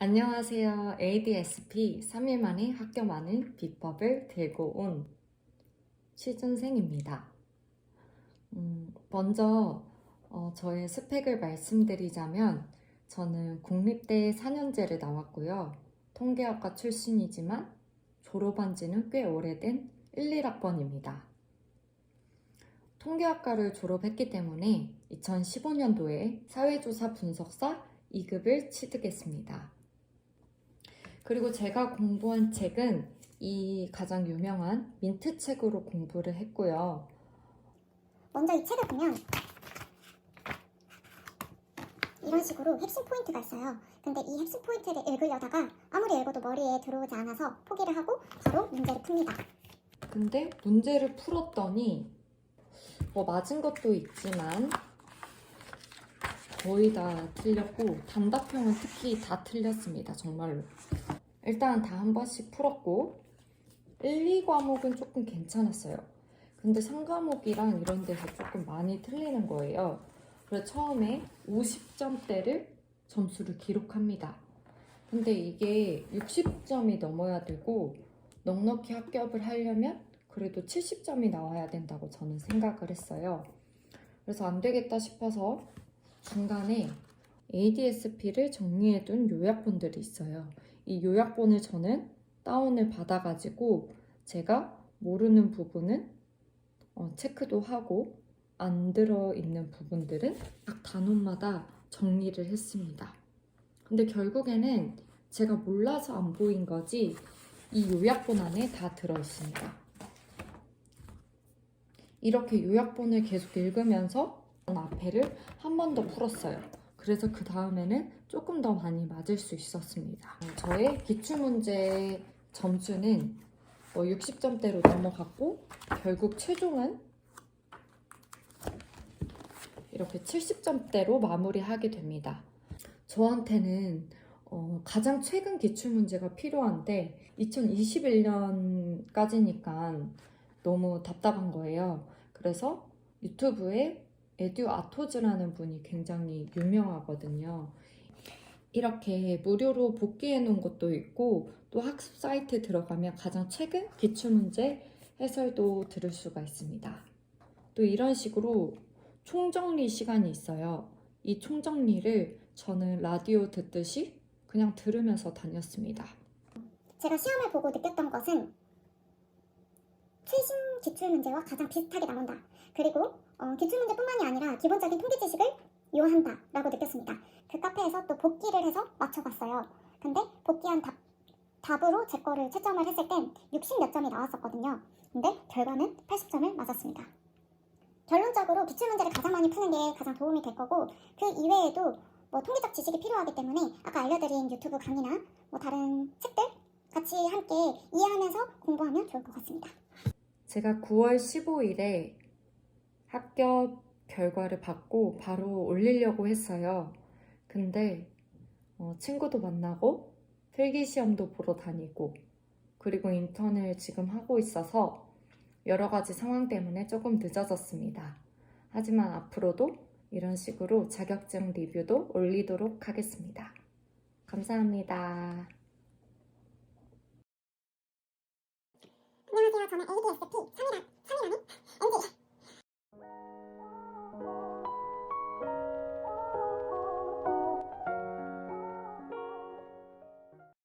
안녕하세요. ADSP 3일 만에 학교 많은 비법을 들고 온 취준생입니다. 음, 먼저 어, 저의 스펙을 말씀드리자면 저는 국립대 4년제를 나왔고요. 통계학과 출신이지만 졸업한 지는 꽤 오래된 1, 1학번입니다. 통계학과를 졸업했기 때문에 2015년도에 사회조사 분석사 2급을 취득했습니다. 그리고 제가 공부한 책은 이 가장 유명한 민트 책으로 공부를 했고요. 먼저 이 책을 보면 이런 식으로 핵심 포인트가 있어요. 근데 이 핵심 포인트를 읽으려다가 아무리 읽어도 머리에 들어오지 않아서 포기를 하고 바로 문제를 풉니다. 근데 문제를 풀었더니 뭐 맞은 것도 있지만 거의 다 틀렸고 단답형은 특히 다 틀렸습니다. 정말로. 일단 다 한 번씩 풀었고 1, 2과목은 조금 괜찮았어요. 근데 3과목이랑 이런 데서 조금 많이 틀리는 거예요. 그래서 처음에 50점대를 점수를 기록합니다. 근데 이게 60점이 넘어야 되고 넉넉히 합격을 하려면 그래도 70점이 나와야 된다고 저는 생각을 했어요. 그래서 안 되겠다 싶어서 중간에 ADSP를 정리해둔 요약본들이 있어요. 이 요약본을 저는 다운을 받아가지고 제가 모르는 부분은 어, 체크도 하고 안 들어있는 부분들은 각 단원마다 정리를 했습니다. 근데 결국에는 제가 몰라서 안 보인 거지 이 요약본 안에 다 들어있습니다. 이렇게 요약본을 계속 읽으면서 앞에를 한 번 더 풀었어요. 그래서 그 다음에는 조금 더 많이 맞을 수 있었습니다. 저의 기출문제 점수는 뭐 60점대로 넘어갔고 결국 최종은 이렇게 70점대로 마무리하게 됩니다. 저한테는 어, 가장 최근 기출문제가 필요한데 2021년까지니까 너무 답답한 거예요. 그래서 유튜브에 에듀 아토즈라는 분이 굉장히 유명하거든요. 이렇게 무료로 복귀해 놓은 것도 있고 또 학습 사이트에 들어가면 가장 최근 기출문제 해설도 들을 수가 있습니다. 또 이런 식으로 총정리 시간이 있어요. 이 총정리를 저는 라디오 듣듯이 그냥 들으면서 다녔습니다. 제가 시험을 보고 느꼈던 것은 최신 기출문제와 가장 비슷하게 나온다. 그리고 어, 기출 문제뿐만이 아니라 기본적인 통계 지식을 요한다 라고 느꼈습니다. 그 카페에서 또 복기를 해서 맞춰봤어요. 근데 복귀한 답, 답으로 제 거를 채점을 했을 땐 60 몇 점이 나왔었거든요. 근데 결과는 80점을 맞았습니다. 결론적으로 기출 문제를 가장 많이 푸는 게 가장 도움이 될 거고 그 이외에도 뭐 통계적 지식이 필요하기 때문에 아까 알려드린 유튜브 강의나 뭐 다른 책들 같이 함께 이해하면서 공부하면 좋을 것 같습니다. 제가 9월 15일에 합격 결과를 받고 바로 올리려고 했어요. 근데 어, 친구도 만나고 필기 시험도 보러 다니고 그리고 인턴을 지금 하고 있어서 여러 가지 상황 때문에 조금 늦어졌습니다. 하지만 앞으로도 이런 식으로 자격증 리뷰도 올리도록 하겠습니다. 감사합니다. 안녕하세요. 저는 ADSP 3이라, 3이라는 NG